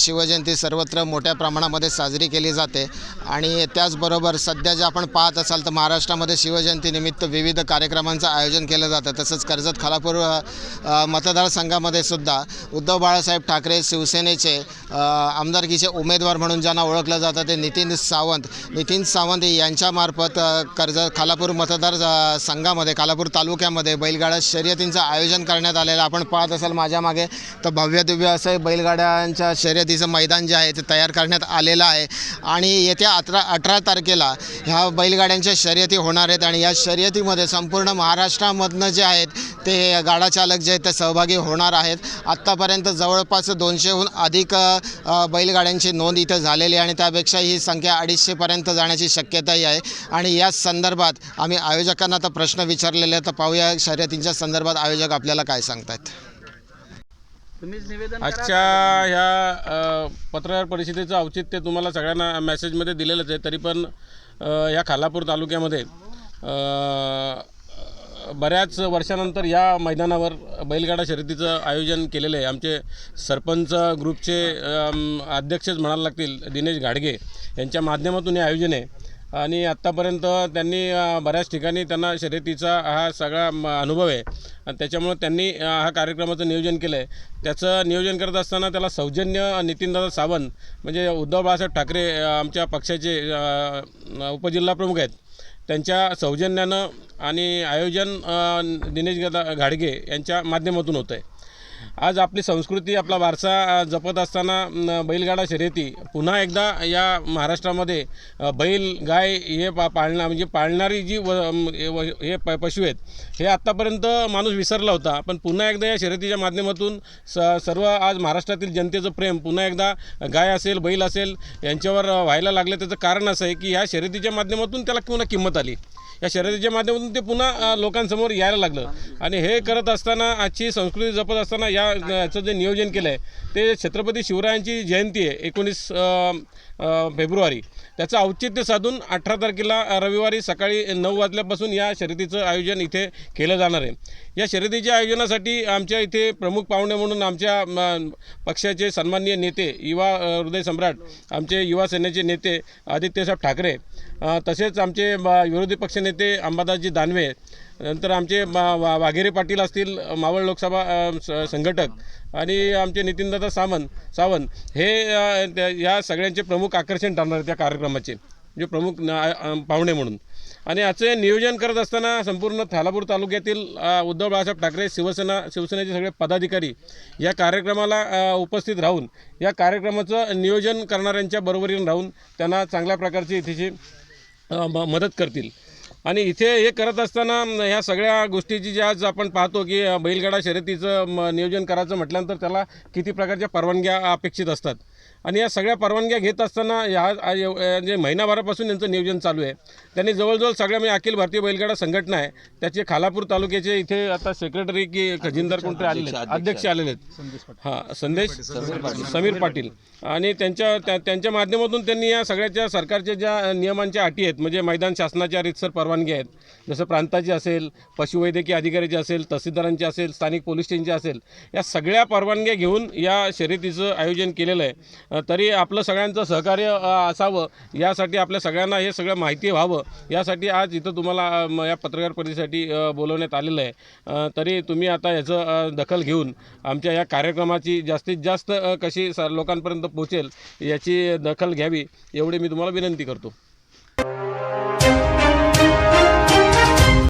शिवजयंती सर्वत्र मोठ्या प्रमाणामध्ये साजरी केली जाते. आणि त्याचबरोबर सध्या जे आपण पाहत असाल तर महाराष्ट्रामध्ये शिवजयंतीनिमित्त विविध कार्यक्रमांचं आयोजन केलं जातं. तसंच कर्जत खालापूर मतदारसंघामध्ये सुद्धा उद्धव बाळासाहेब ठाकरे शिवसेनेचे आमदारकीचे उमेदवार म्हणून ज्यांना ओळखलं जातं ते नितीन सावंत. नितीन सावंत यांच्यामार्फत कर्जत खालापूर मतदार संघामध्ये खालापूर तालुक्यामध्ये बैलगाडा शर्यतींचं आयोजन करण्यात आलेलं आपण पाहत असाल माझ्या मागे तर भव्यदिव्य असं बैलगाड्यांच्या बैलगाड्यांच्या शर्यतीचं मैदान जे आहे ते तयार करण्यात आलेलं आहे. आणि येत्या अठरा अठरा तारखेला ह्या बैलगाड्यांच्या शर्यती होणार आहेत आणि या शर्यतीमध्ये संपूर्ण महाराष्ट्रामधनं जे आहेत ते गाडा चालक जे आहेत ते सहभागी होणार आहेत. आत्तापर्यंत जवळपास दोनशेहून अधिक बैलगाड्यांची नोंद इथं झालेली आणि त्यापेक्षा ही संख्या अडीचशेपर्यंत जाण्याची शक्यताही आहे. आणि या संदर्भात आम्ही आयोजकांना आता प्रश्न विचारलेले आहेत. तर पाहूया शर्यतींच्या संदर्भात आयोजक आपल्याला काय सांगतात आजच्या ह्या पत्रकार परिषदेचं औचित्य तुम्हाला सगळ्यांना मेसेजमध्ये दिलेलंच आहे. तरी पण ह्या खालापूर तालुक्यामध्ये बऱ्याच वर्षानंतर या मैदानावर बैलगाडा शर्यतीचं आयोजन केलेलं आहे. आमचे सरपंच ग्रुपचे अध्यक्षच म्हणायला लागतील दिनेश घाडगे यांच्या माध्यमातून हे आयोजन आहे. आणि आत्तापर्यंत त्यांनी बऱ्याच ठिकाणी त्यांना शर्यतीचा हा सगळा म, अनुभव आहे. आणि त्याच्यामुळं त्यांनी हा कार्यक्रमाचं नियोजन केलं आहे त्याचं नियोजन करत असताना त्याला सौजन्य नितीनदादा सावंत म्हणजे उद्धव बाळासाहेब ठाकरे आमच्या पक्षाचे उपजिल्हा प्रमुख आहेत. त्यांच्या सौजन्यानं आणि आयोजन दिनेश गदा घाडगे यांच्या माध्यमातून होतं आहे आज आपली संस्कृती आपला वारसा जपत असताना बैलगाडा शर्यती पुन्हा एकदा या महाराष्ट्रामध्ये बैल गाय हे पा पाळणा म्हणजे पाळणारी जी व हे प पशु आहेत हे आत्तापर्यंत माणूस विसरला होता. पण पुन्हा एकदा या शर्यतीच्या माध्यमातून स सर्व आज महाराष्ट्रातील जनतेचं प्रेम पुन्हा एकदा गाय असेल बैल असेल यांच्यावर व्हायला लागलं. त्याचं कारण असं आहे की या शर्यतीच्या माध्यमातून त्याला पुन्हा किंमत आली. या शर्यतीच्या माध्यमातून ते पुन्हा लोकांसमोर यायला लागलं. आणि हे करत असताना आजची संस्कृती जपत असताना या याचं जे नियोजन केलं आहे ते छत्रपती शिवरायांची जयंती आहे एकोणीस फेब्रुवारी. त्याचं औचित्य साधून अठरा तारखेला रविवारी सकाळी नऊ वाजल्यापासून या शर्यतीचं आयोजन इथे केलं जाणार आहे. या शर्यतीच्या आयोजनासाठी आमच्या इथे प्रमुख पाहुणे म्हणून आमच्या पक्षाचे सन्माननीय नेते युवा हृदय सम्राट आमचे युवा सेनेचे नेते आदित्यसाहेब ठाकरे तसेच आमचे विरोधी पक्षनेते अंबादासजी दानवे नंतर आमचे मा- वा- वाघेरे पाटील असतील मावळ लोकसभा संघटक आणि आमचे नितीनदादा सावंत सावंत हे त्या- या सगळ्यांचे प्रमुख आकर्षण ठरणार त्या कार्यक्रमाचे जे प्रमुख पाहुणे म्हणून. आणि याचे नियोजन करत असताना संपूर्ण थालापूर तालुक्यातील उद्धव बाळासाहेब ठाकरे शिवसेना शिवसेनेचे सगळे पदाधिकारी या कार्यक्रमाला उपस्थित राहून या कार्यक्रमाचं नियोजन करणाऱ्यांच्या बरोबरीने राहून त्यांना चांगल्या प्रकारची इथेची म- मदत करतील. आणि इथे हे करत असताना ह्या सगळ्या गोष्टीची जी आज आपण पाहतो की बैलगाडा शर्यतीचं म, नियोजन करायचं म्हटल्यानंतर त्याला किती प्रकारच्या परवानग्या अपेक्षित असतात. आणि या सगळ्या परवानग्या घेत असताना ह्या जे महिनाभरापासून यांचं नियोजन चालू आहे त्यांनी जवळजवळ सगळ्या म्हणजे अखिल भारतीय बैलगाडा संघटना आहे त्याचे खालापूर तालुक्याचे इथे आता सेक्रेटरी की खजिनदार कोणते आलेले आहेत? अध्यक्ष. आलेले आहेत. हां संदेश समीर पाटील. आणि त्यांच्या त्या- त्यांच्या माध्यमातून त्यांनी या सगळ्याच्या सरकारच्या ज्या नियमांच्या अटी आहेत म्हणजे मैदान शासनाच्या रितसर परवानगी आहेत. जसं प्रांताची असेल पशुवैद्यकीय अधिकाऱ्याची असेल तहसीलदारांची असेल स्थानिक पोलीस स्टेशनची असेल या सगळ्या परवानग्या घेऊन या शर्यतीचं आयोजन केलेलं आहे. तरी आपलं सगळ्यांचं सहकार्य असावं. यासाठी आपल्या सगळ्यांना हे सगळं माहिती व्हावं. यासाठी आज इथं तुम्हाला या पत्रकार परिषदेसाठी बोलवण्यात आलेलं आहे. तरी तुम्ही आता याचं दखल घेऊन आमच्या या कार्यक्रमाची जास्तीत जास्त कशी स लोकांपर्यंत पोहोचेल याची दखल घ्यावी एवढी मी तुम्हाला विनंती करतो.